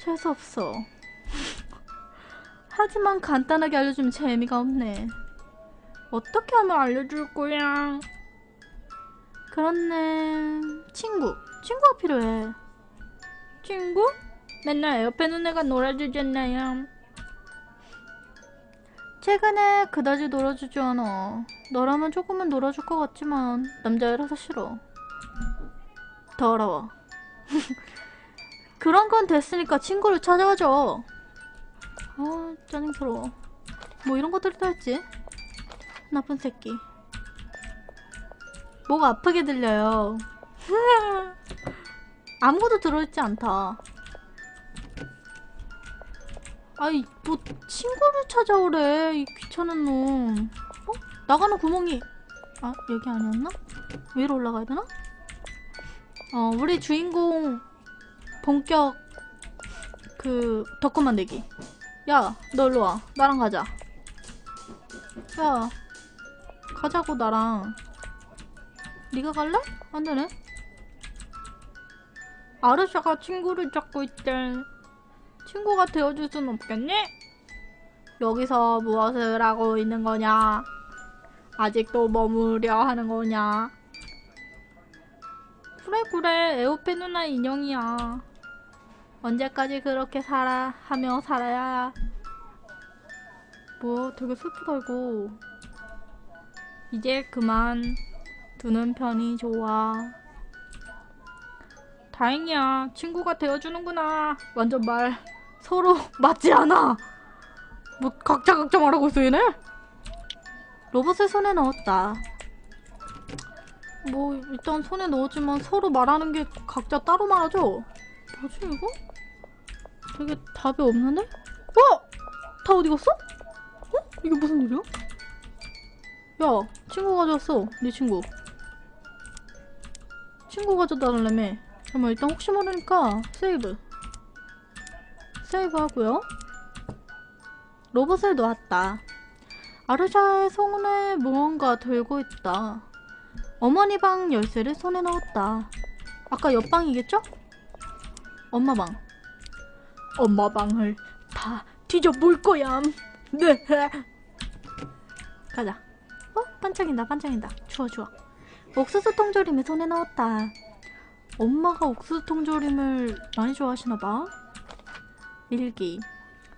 재수없어. 하지만 간단하게 알려주면 재미가 없네. 어떻게 하면 알려줄 거야? 그렇네. 친구. 친구가 필요해. 친구? 맨날 옆에 애가 놀아주잖아요. 최근에 그다지 놀아주지 않아. 너라면 조금은 놀아줄 것 같지만 남자애라서 싫어. 더러워. 그런 건 됐으니까 친구를 찾아가죠. 아 짜증스러워. 뭐 이런 것들이 다 했지? 나쁜 새끼. 목 아프게 들려요. 아무것도 들어있지 않다. 아이 뭐 친구를 찾아오래 이 귀찮은 놈. 어? 나가는 구멍이 아 여기 아니었나? 위로 올라가야 되나? 어 우리 주인공 본격 그 덕후 만들기. 야너 일로 와 나랑 가자. 야 가자고 나랑. 네가 갈래? 안 되네. 아르샤가 친구를 찾고 있대. 친구가 되어줄 순 없겠니? 여기서 무엇을 하고 있는 거냐? 아직도 머무려 하는 거냐? 그래 그래 에오페 누나 인형이야. 언제까지 그렇게 살아 하며 살아야 뭐 되게 슬프다 이거. 이제 그만 두는 편이 좋아. 다행이야. 친구가 되어주는구나. 완전 말 서로 맞지 않아. 뭐 각자 각자 말하고 있어 얘네? 로봇을 손에 넣었다. 뭐 일단 손에 넣었지만 서로 말하는 게 각자 따로 말하죠? 뭐지 이거? 되게 답이 없는데? 어? 다 어디 갔어? 어? 이게 무슨 일이야? 야 친구 가져왔어 네 친구 친구 가져다 달라며 잠깐만 일단 혹시 모르니까 세이브 세이브 하고요 로봇을 놓았다 아르샤의 손에 무언가 들고 있다 어머니 방 열쇠를 손에 넣었다 아까 옆방이겠죠? 엄마 방 엄마 방을 다 뒤져볼 거야 네 가자 어? 반짝인다 반짝인다 좋아 좋아 옥수수 통조림을 손에 넣었다 엄마가 옥수수 통조림을 많이 좋아하시나봐. 일기.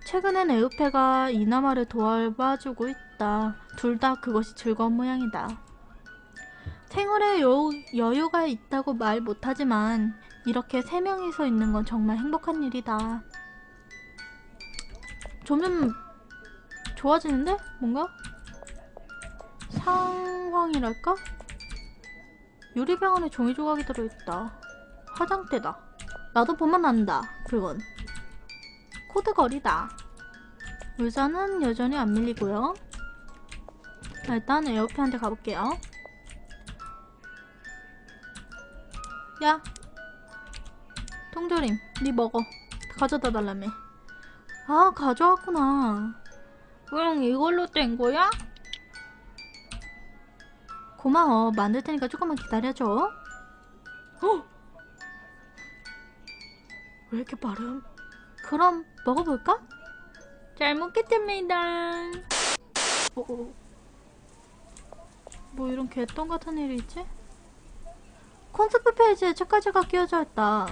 최근엔 에우페가 이나마를 도와주고 있다. 둘 다 그것이 즐거운 모양이다. 생활에 여, 여유가 있다고 말 못하지만 이렇게 세 명이서 있는 건 정말 행복한 일이다. 점점 좋아지는데? 뭔가? 상황이랄까? 유리병 안에 종이 조각이 들어있다. 화장대다. 나도 보면 안다. 그건. 코드걸이다. 의자는 여전히 안 밀리고요. 자, 일단 에어피한테 가볼게요. 야. 통조림, 니 먹어. 가져다 달라며. 아, 가져왔구나. 그럼 이걸로 된 거야? 고마워. 만들 테니까 조금만 기다려줘. 어? 왜 이렇게 빠름? 그럼 먹어볼까? 잘 먹겠습니다. 어, 어. 뭐 이런 개똥 같은 일이 있지? 콘서트 페이지에 책까지가 끼워져 있다.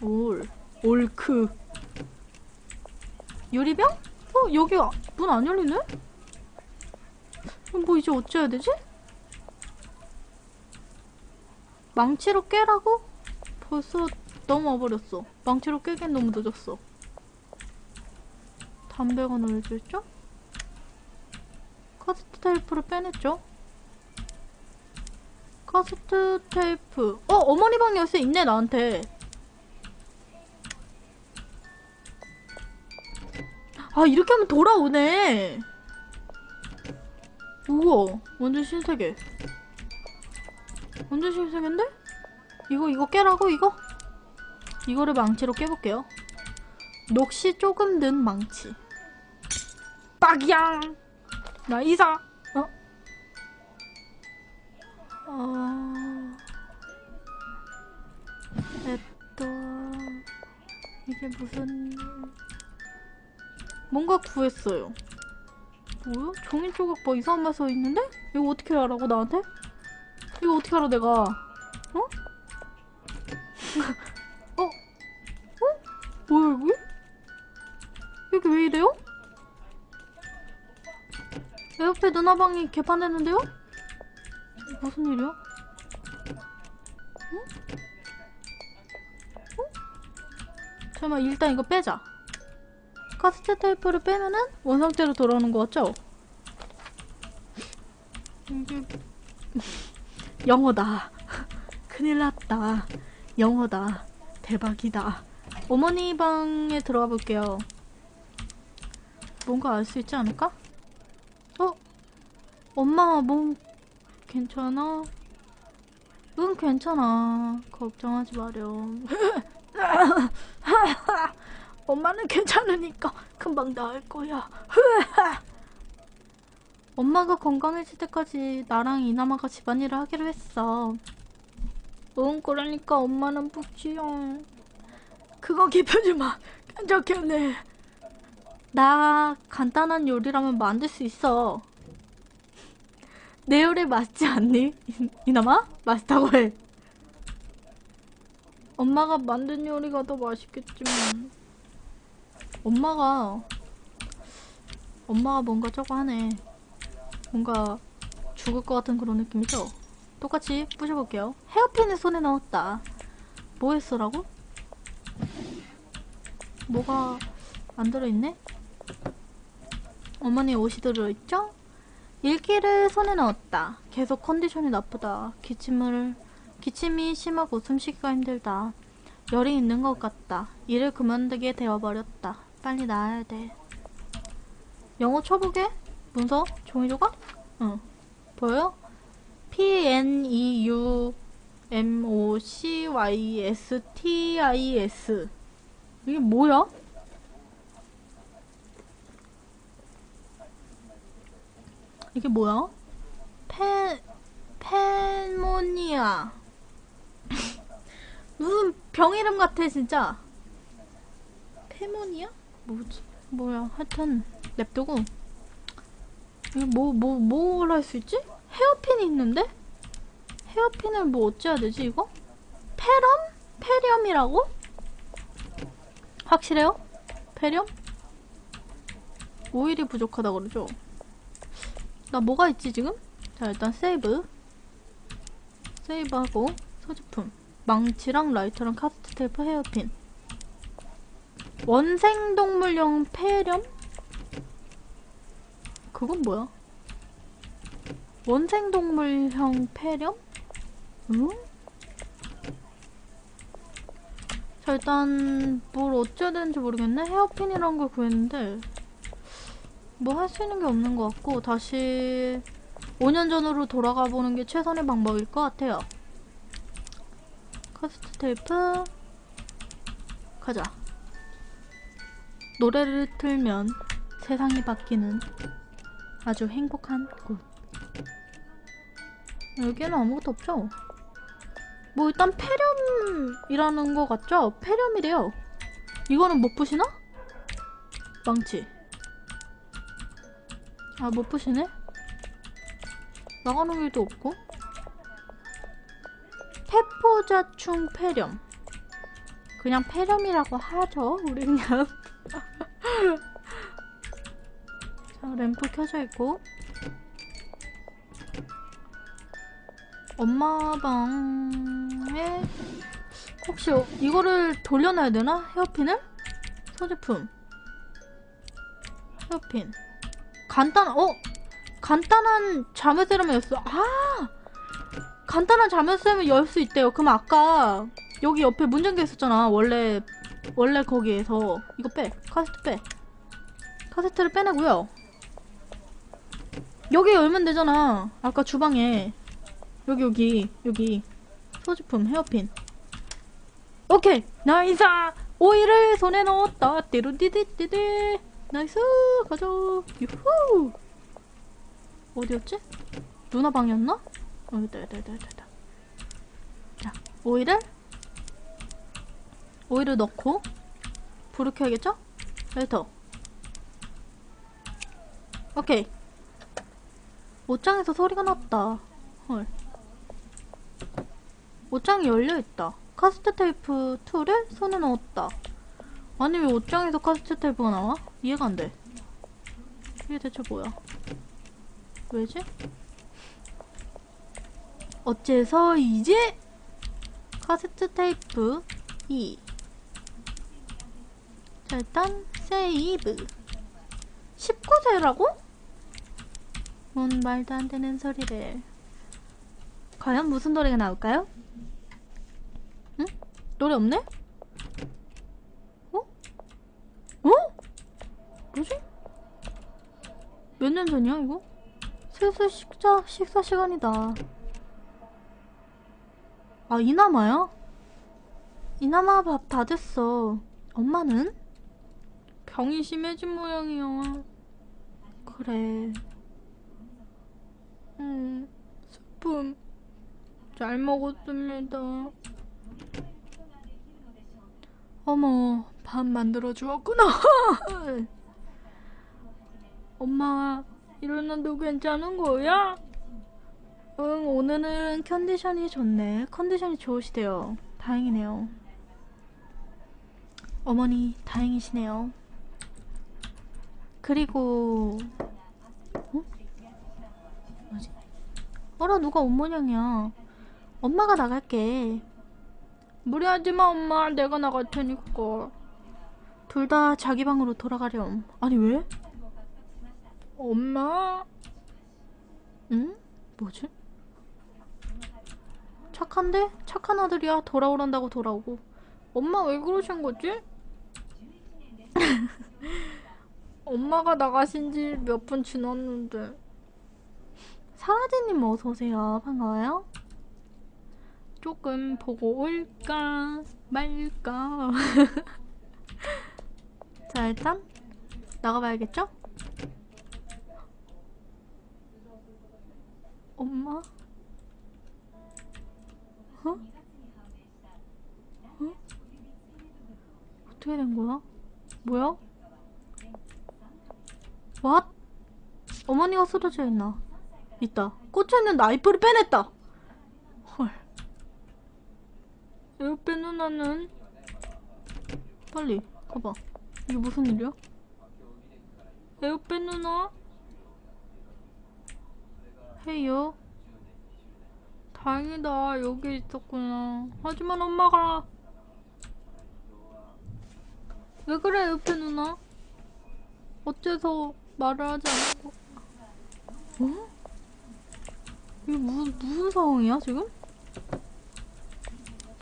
올, 올크. 유리병? 어, 여기 문 안 열리네? 뭐 이제 어찌해야 되지? 망치로 깨라고? 벌써 넘어버렸어. 망치로 깨긴 너무 늦었어. 담배가 있죠? 카세트 테이프를 빼냈죠? 카세트 테이프. 어, 어머니 방 열쇠 있네, 나한테. 아, 이렇게 하면 돌아오네. 우와, 완전 신세계. 완전 신세계인데? 이거, 이거 깨라고, 이거? 이거를 망치로 깨볼게요. 녹시 조금 는 망치. 빡이야! 나 이사! 어? 어... 에또... 이게 무슨 뭔가 구했어요. 뭐야? 종이 조각 뭐 이상한 말 써 있는데? 이거 어떻게 알아고 나한테? 이거 어떻게 알아 내가? 어? 어? 어? 뭐야 여기? 여기 왜 이래요? 내 옆에 누나방이 개판했는데요? 무슨 일이야? 어? 어? 잠깐만 일단 이거 빼자 카스트 테이프를 빼면은 원상태로 돌아오는 거 같죠? 영어다 큰일 났다 영어다 대박이다 어머니 방에 들어가 볼게요 뭔가 알 수 있지 않을까? 어? 엄마 몸 괜찮아? 응 괜찮아 걱정하지 마렴 엄마는 괜찮으니까 금방 나을 거야 엄마가 건강해질 때까지 나랑 이나마가 집안일을 하기로 했어 응 그러니까 엄마는 푹지요 그거 깊여지 마 괜찮겠네 나 간단한 요리라면 만들 수 있어 내 요리 맛있지 않니? 이- 이나마? 맛있다고 해. 엄마가 만든 요리가 더 맛있겠지만. 엄마가, 엄마가 뭔가 저거 하네. 뭔가 죽을 것 같은 그런 느낌이죠? 똑같이 부셔볼게요. 헤어핀을 손에 넣었다. 뭐 했어라고? 뭐가 안 들어있네? 어머니 옷이 들어있죠? 일기를 손에 넣었다. 계속 컨디션이 나쁘다. 기침을 기침이 심하고 숨쉬기가 힘들다. 열이 있는 것 같다. 일을 그만두게 되어버렸다. 빨리 나아야 돼. 영어 쳐보게? 문서? 종이 조각? 응. 보여요? P N E U M O C Y S T I S 이게 뭐야? 이게 뭐야? 페 페모니아 무슨 병 이름 같아 진짜 페모니아? 뭐지? 뭐야 하여튼 냅두고 이거 뭐 뭐 뭘 할 수 있지? 헤어핀이 있는데? 헤어핀을 뭐 어찌해야 되지 이거? 페럼? 페렴이라고? 확실해요? 페렴? 오일이 부족하다 그러죠? 나 뭐가 있지 지금? 자 일단 세이브 세이브하고 소지품 망치랑 라이터랑 카스트 테이프 헤어핀 원생동물용 폐렴? 그건 뭐야? 원생동물형 폐렴? 응? 자 일단 뭘 어찌해야 되는지 모르겠네 헤어핀이란 걸 구했는데 뭐 할 수 있는 게 없는 것 같고 다시 5년 전으로 돌아가 보는 게 최선의 방법일 것 같아요. 카스트 테이프 가자. 노래를 틀면 세상이 바뀌는 아주 행복한 곳. 여기에는 아무것도 없죠? 뭐 일단 폐렴이라는 거 같죠? 폐렴이래요. 이거는 못 부시나? 망치. 아, 못 푸시네? 나가는 길도 없고. 페포자충 폐렴. 그냥 폐렴이라고 하죠, 우리 그냥. 자, 램프 켜져 있고. 엄마 방에 혹시 이거를 돌려놔야 되나? 헤어핀을? 소지품. 헤어핀. 간단, 어? 간단한 였어. 아! 간단한 자물쇠면 열수 있대요. 그럼 아까 여기 옆에 문전기 있었잖아. 원래, 원래 거기에서. 이거 빼. 카세트 빼. 카세트를 빼내고요. 여기 열면 되잖아. 아까 주방에. 여기, 여기, 여기. 소지품, 헤어핀. 오케이! 나이스! 오일을 손에 넣었다. 띠루디디디디. 나이스! 가자. 유후! 어디였지? 누나 방이었나? 어, 여기다, 여기다, 여기다. 자, 오일을 오일을 넣고 불을 켜야겠죠? 라이터. 오케이. 옷장에서 소리가 났다. 헐. 옷장이 열려있다. 카세트 테이프 2를 손에 넣었다. 아니 왜 옷장에서 카세트 테이프가 나와? 이해가 안 돼. 이게 대체 뭐야? 왜지? 어째서 이제 카세트 테이프 2 자, 일단 세이브 19세라고? 뭔 말도 안 되는 소리를 과연 무슨 노래가 나올까요? 응? 노래 없네? 어? 어? 뭐지? 몇 년 전이야 이거? 슬슬 식사, 식사 시간이다 아 이나마야? 이나마 밥 다 됐어 엄마는? 병이 심해진 모양이야. 그래. 음 스푼 잘 먹었습니다. 어머 밥 만들어 주었구나. 엄마 일어나도 괜찮은 거야? 응 오늘은 컨디션이 좋네. 컨디션이 좋으시대요. 다행이네요. 어머니 다행이시네요 그리고 어? 뭐지? 어라 누가 옷 모양이야 엄마가 나갈게 무리하지마 엄마 내가 나갈 테니까 둘 다 자기 방으로 돌아가렴 아니 왜? 엄마 응? 뭐지? 착한데? 착한 아들이야 돌아오란다고 돌아오고 엄마 왜 그러신 거지? 엄마가 나가신 지 몇 분 지났는데 사라지님 어서오세요 반가워요 조금 보고 올까 말까 자 일단 나가봐야겠죠? 엄마? 어? 어? 어떻게 된 거야? 뭐야? 왓? 어머니가 쓰러져 있나? 있다. 꽂혀있는 나이프를 빼냈다! 헐. 에어빼 누나는? 빨리, 가봐. 이게 무슨 일이야? 에어빼 누나? 헤이요? 다행이다. 여기 있었구나. 하지만 엄마가. 왜 그래, 에어빼 누나? 어째서 말을 하지 않고. 어? 이게 무슨, 무슨 상황이야, 지금?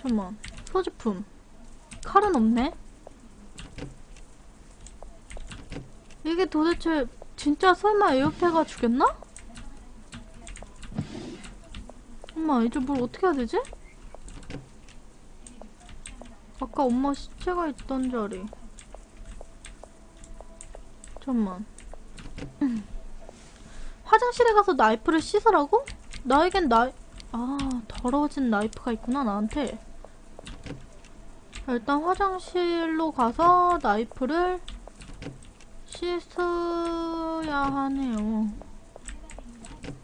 잠깐만. 소지품. 칼은 없네? 이게 도대체 진짜 설마 에어패가 죽였나? 엄마 이제 뭘 어떻게 해야 되지? 아까 엄마 시체가 있던 자리 잠깐만 화장실에 가서 나이프를 씻으라고? 나에겐 나이... 아 더러워진 나이프가 있구나 나한테 자, 일단 화장실로 가서 나이프를 씻어야 하네요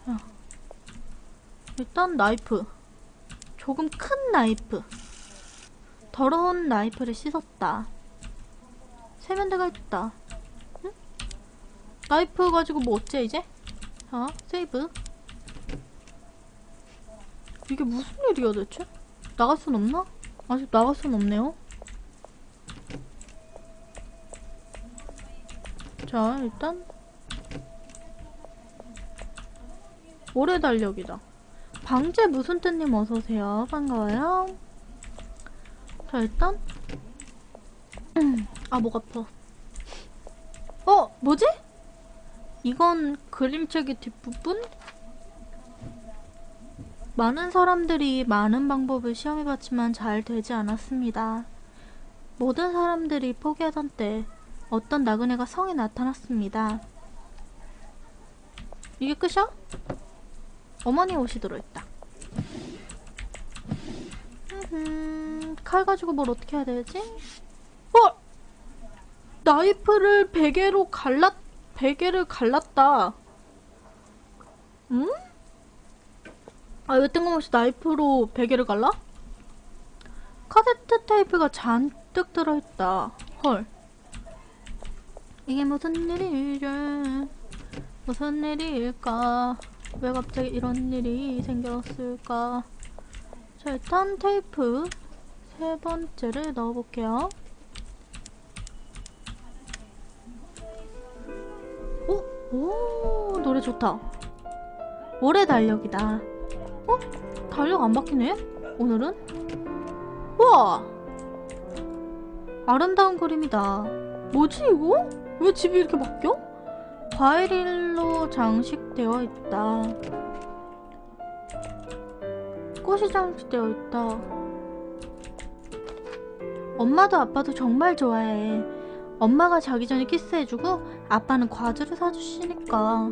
자. 일단 나이프 조금 큰 나이프 더러운 나이프를 씻었다 세면대가 있다 응? 나이프 가지고 뭐 어째 이제? 자 세이브 이게 무슨 일이야 대체? 나갈 순 없나? 아직 나갈 순 없네요 자 일단 오래 달력이다 방제 무슨 뜻님 어서오세요. 반가워요. 자, 일단. 아, 목 아파. 어, 뭐지? 이건 그림책의 뒷부분? 많은 사람들이 많은 방법을 시험해봤지만 잘 되지 않았습니다. 모든 사람들이 포기하던 때 어떤 나그네가 성에 나타났습니다. 이게 끝이야? 어머니 옷이 들어있다. 음, 칼 가지고 뭘 어떻게 해야 되지? 어! 나이프를 베개로 갈랐 베개를 갈랐다. 응? 아, 왜 뜬금없이 나이프로 베개를 갈라? 카세트 테이프가 잔뜩 들어있다. 헐. 이게 무슨 일이지? 무슨 일일까? 왜 갑자기 이런 일이 생겼을까? 자, 일단 테이프 세 번째를 넣어볼게요. 오, 오, 노래 좋다. 오래 달력이다. 어? 달력 안 바뀌네? 오늘은? 우와! 아름다운 그림이다. 뭐지, 이거? 왜 집이 이렇게 바뀌어? 과일로 장식되어 있다. 꽃이 장식되어 있다. 엄마도 아빠도 정말 좋아해. 엄마가 자기 전에 키스해주고 아빠는 과자를 사주시니까.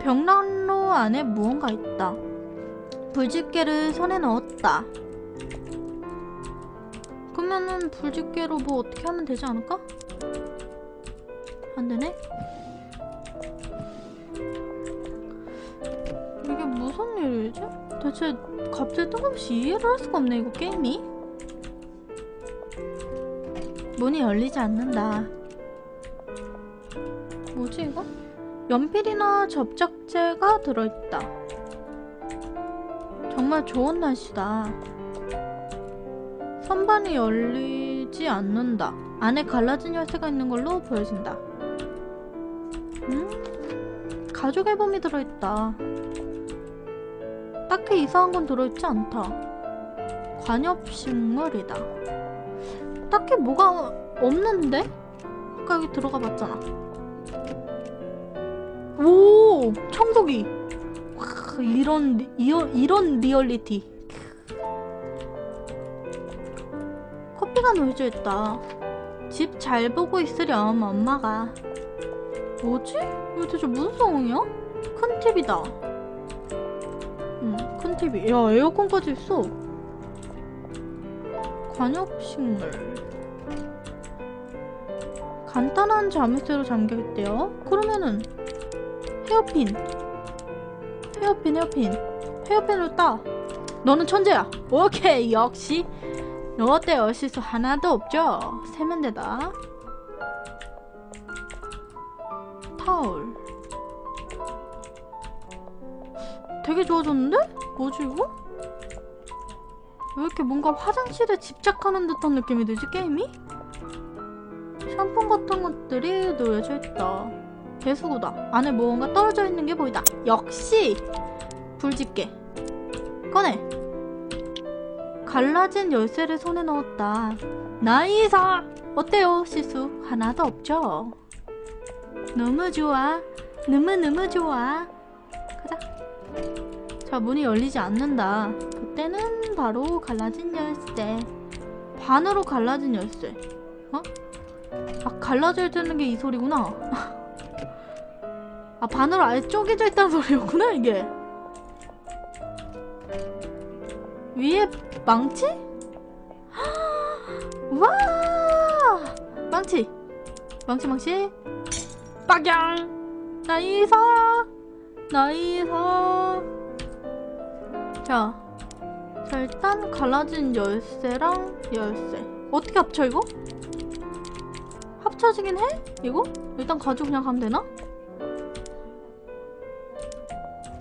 벽난로 안에 무언가 있다. 불집게를 손에 넣었다. 그러면은 불집게로 뭐 어떻게 하면 되지 않을까? 안 되네? 이게 무슨 일이지? 대체 갑자기 뜬금없이 이해를 할 수가 없네, 이거 게임이. 문이 열리지 않는다. 뭐지, 이거? 연필이나 접착제가 들어있다. 정말 좋은 날씨다. 선반이 열리지 않는다. 안에 갈라진 열쇠가 있는 걸로 보여진다. 음? 가죽 앨범이 들어있다. 딱히 이상한 건 들어있지 않다. 관엽식물이다. 딱히 뭐가 없는데? 아까 여기 들어가 봤잖아. 오! 청소기! 와, 이런, 리- 이런, 이런 리얼리티. 커피가 있다. 집 잘 보고 있으렴, 엄마가. 뭐지? 이거 대체 무슨 상황이야? 큰 TV다. 응, 큰 TV. 야, 에어컨까지 있어. 관엽식물. 간단한 자물쇠로 잠겨있대요. 그러면은, 헤어핀. 헤어핀, 헤어핀. 헤어핀으로 따. 너는 천재야. 오케이, 역시. 너 어때요? 실수 하나도 없죠? 세면대다. 타올. 되게 좋아졌는데? 뭐지 이거? 왜 이렇게 뭔가 화장실에 집착하는 듯한 느낌이 들지 게임이? 샴푸 같은 것들이 놓여져 있다. 배수구다. 안에 무언가 떨어져 있는 게 보이다. 역시 불집게. 꺼내. 갈라진 열쇠를 손에 넣었다. 나이사! 어때요? 실수 하나도 없죠? 너무 좋아. 너무너무 좋아. 가자. 자, 문이 열리지 않는다. 그때는 바로 갈라진 열쇠. 반으로 갈라진 열쇠. 어? 아, 갈라져 있다는 게 이 소리구나. 아, 반으로 아예 쪼개져 있다는 소리였구나, 이게. 위에 망치? 와! 망치! 망치, 망치. 빡양! 나이사! 나이사! 자. 자, 일단 갈라진 열쇠랑 열쇠. 어떻게 합쳐, 이거? 합쳐지긴 해? 이거? 일단 가지고 그냥 가면 되나?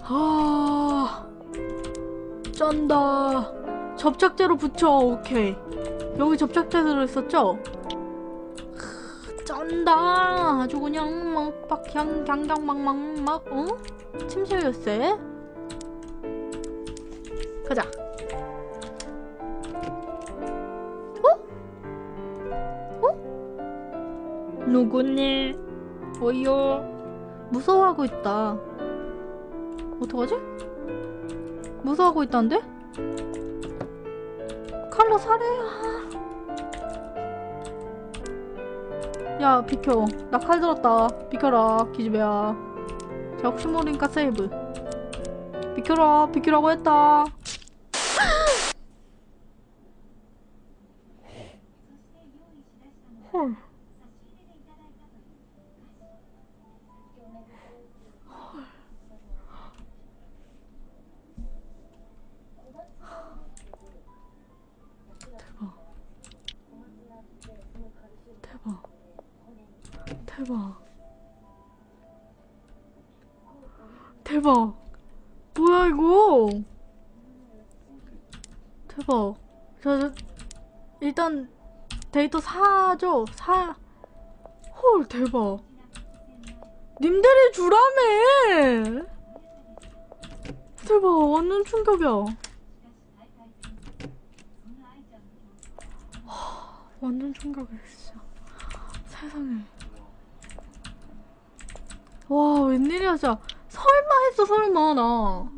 하... 쩐다. 접착제로 붙여. 오케이. 여기 접착제 들어있었죠? 크, 쩐다. 아주 그냥 막, 막, 그냥, 그냥, 그냥, 막, 막, 막, 어? 침실 열쇠. 가자. 누구니? 어이요. 무서워하고 있다. 어떡하지? 무서워하고 있다는데? 칼로 살해. 아. 야, 비켜. 나 칼 들었다. 비켜라, 기집애야. 자, 혹시 모르니까 세이브. 비켜라, 비키라고 했다. 사죠? 사. 헐, 대박. 님들이 주라며! 대박, 완전 충격이야. 하, 완전 충격이야, 진짜. 세상에. 와, 웬일이야, 진짜. 설마 했어, 설마, 나.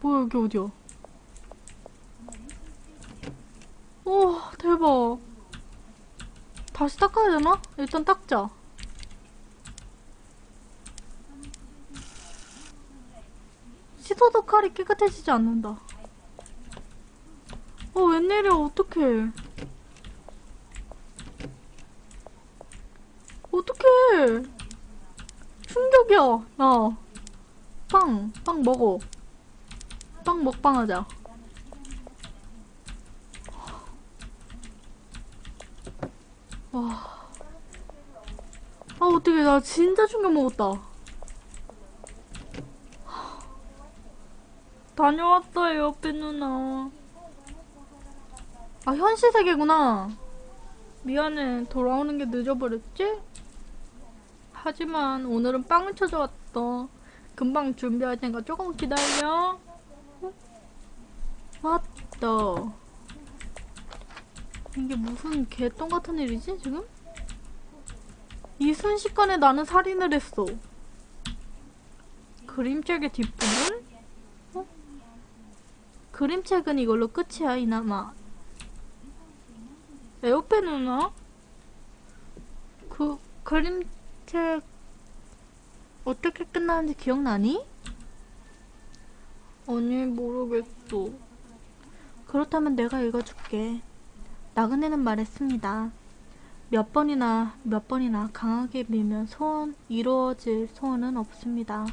뭐야, 여기 어디야? 와, 대박. 다시 닦아야 되나? 일단 닦자. 씻어도 칼이 깨끗해지지 않는다. 어, 웬일이야, 어떡해. 어떡해. 충격이야, 나. 빵, 빵 먹어. 빵 먹방 하자. 와. 아, 어떡해. 나 진짜 충격 먹었다. 다녀왔어요, 옆에 누나. 아, 현실 세계구나. 미안해. 돌아오는 게 늦어버렸지? 하지만 오늘은 빵을 찾아왔다. 금방 준비할 테니까 조금 기다려. 어? 왔다. 이게 무슨 개똥 같은 일이지, 지금? 이 순식간에 나는 살인을 했어. 그림책의 뒷부분? 어? 그림책은 이걸로 끝이야, 이나마. 에어페 누나? 그, 그림책, 어떻게 끝나는지 기억나니? 아니, 모르겠어. 그렇다면 내가 읽어줄게. 나그네는 말했습니다. 몇 번이나 몇 번이나 강하게 밀면 소원 이루어질 소원은 없습니다.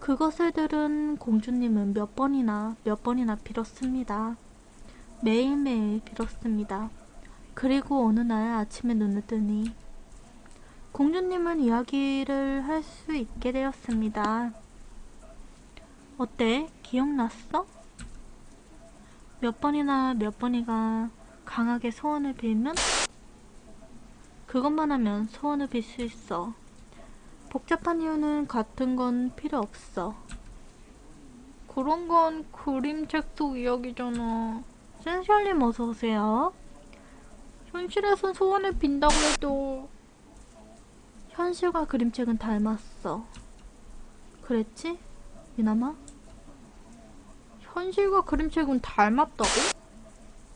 그것을 들은 공주님은 몇 번이나 몇 번이나 빌었습니다. 매일매일 빌었습니다. 그리고 어느 날 아침에 눈을 뜨니 공주님은 이야기를 할 수 있게 되었습니다. 어때? 기억났어? 몇 번이나 몇 번이가 강하게 소원을 빌면 그것만 하면 소원을 빌 수 있어. 복잡한 이유는 같은 건 필요 없어. 그런 건 그림책 속 이야기잖아. 센셜님 어서오세요. 현실에선 소원을 빈다고 해도 현실과 그림책은 닮았어. 그랬지? 미나마? 현실과 그림책은 닮았다고?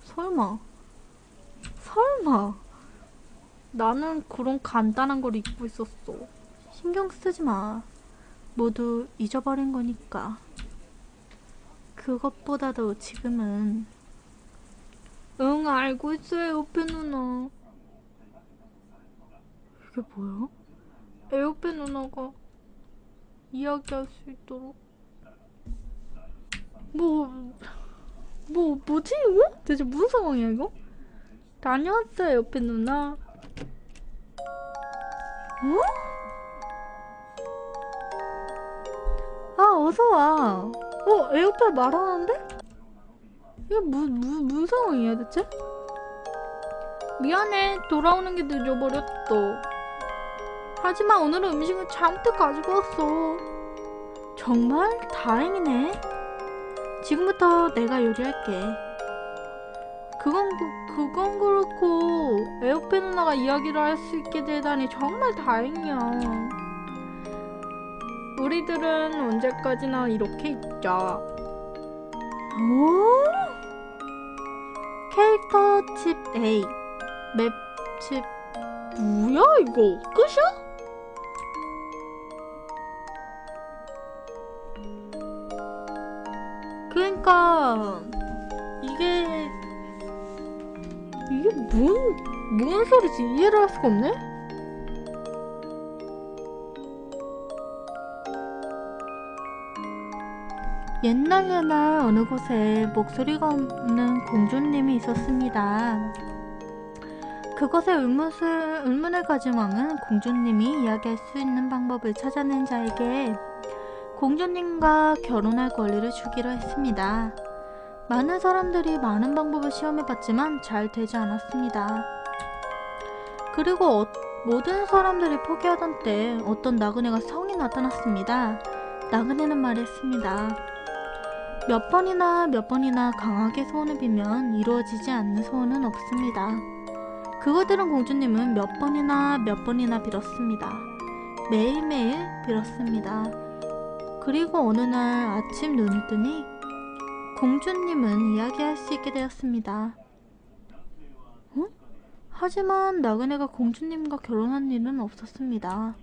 설마. 설마. 나는 그런 간단한 걸 잊고 있었어. 신경 쓰지 마. 모두 잊어버린 거니까. 그것보다도 지금은 응 알고 있어요 옆에 누나 이게 뭐야? 에어페 누나가 이야기할 수 있도록 뭐, 뭐, 뭐지, 이거? 대체 무슨 상황이야, 이거? 다녀왔어요, 옆에 누나. 어? 아, 어서와. 어, 에어팟 말하는데? 이게 무, 무, 무슨 상황이야, 대체? 미안해, 돌아오는 게 늦어버렸어. 하지만 오늘은 음식을 잔뜩 가지고 왔어. 정말 다행이네. 지금부터 내가 요리할게. 그건, 그, 그건 그렇고, 에어페 누나가 이야기를 할 수 있게 되다니 정말 다행이야. 우리들은 언제까지나 이렇게 있자. 오? 캐릭터 칩 A, 맵 칩, 뭐야, 이거? 끝이야? 그러니까 이게 이게 뭔, 뭔 소리지 이해를 할 수가 없네? 옛날 옛날 어느 곳에 목소리가 없는 공주님이 있었습니다. 그것에 의문을, 의문을 가진 왕은 공주님이 이야기할 수 있는 방법을 찾아낸 자에게 공주님과 결혼할 권리를 주기로 했습니다. 많은 사람들이 많은 방법을 시험해봤지만 잘 되지 않았습니다. 그리고 어- 모든 사람들이 포기하던 때 어떤 나그네가 성이 나타났습니다. 나그네는 말했습니다. 몇 번이나 몇 번이나 강하게 소원을 빌면 이루어지지 않는 소원은 없습니다. 그걸 들은 공주님은 몇 번이나 몇 번이나 빌었습니다. 매일매일 빌었습니다. 그리고 어느 날 아침 눈을 뜨니 공주님은 이야기할 수 있게 되었습니다. 어? 하지만 나그네가 공주님과 결혼한 일은 없었습니다.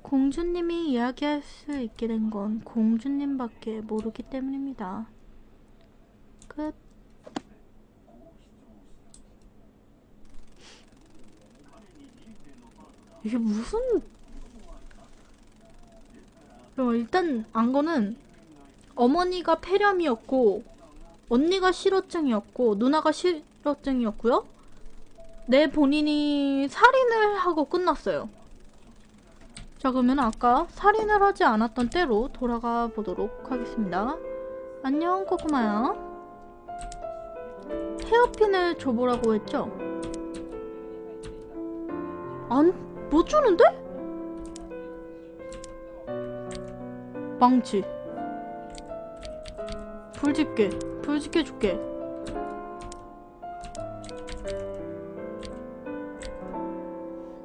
공주님이 이야기할 수 있게 된 건 공주님밖에 모르기 때문입니다. 끝. 이게 무슨 어, 일단 안 거는 어머니가 폐렴이었고 언니가 실어증이었고 누나가 실어증이었고요. 내 본인이 살인을 하고 끝났어요. 자 그러면 아까 살인을 하지 않았던 때로 돌아가 보도록 하겠습니다. 안녕 꼬꼬마야. 헤어핀을 줘보라고 했죠? 안, 못 주는데? 망치. 불집게. 불집게 줄게.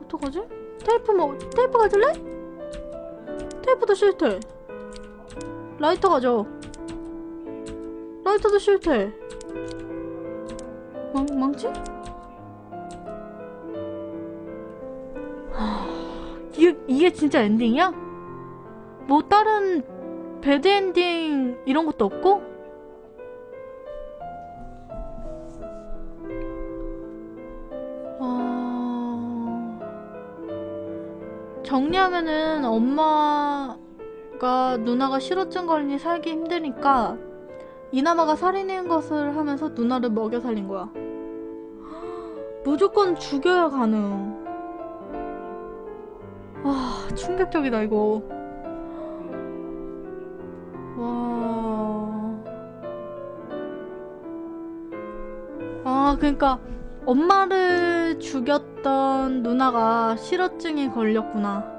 어떡하지? 테이프 뭐, 테이프 가질래? 테이프도 싫대. 라이터 가져. 라이터도 싫대. 망, 망치? 하, 이게, 이게 진짜 엔딩이야? 뭐 다른 배드 엔딩 이런 것도 없고? 정리하면은 엄마가 누나가 실어증 걸리니 살기 힘드니까 이나마가 살인한 것을 하면서 누나를 먹여 살린 거야. 무조건 죽여야 가능. 와, 충격적이다, 이거. 와. 아, 그러니까 엄마를 죽였던 누나가 실어증에 걸렸구나.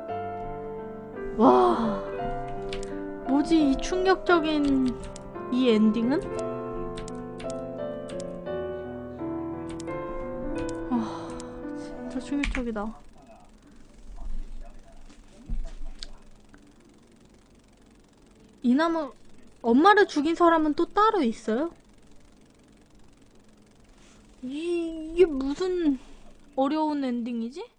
와. 뭐지, 이 충격적인 이 엔딩은? 아, 진짜 충격적이다. 이나무 엄마를 죽인 사람은 또 따로 있어요? 이, 이게 무슨 어려운 엔딩이지?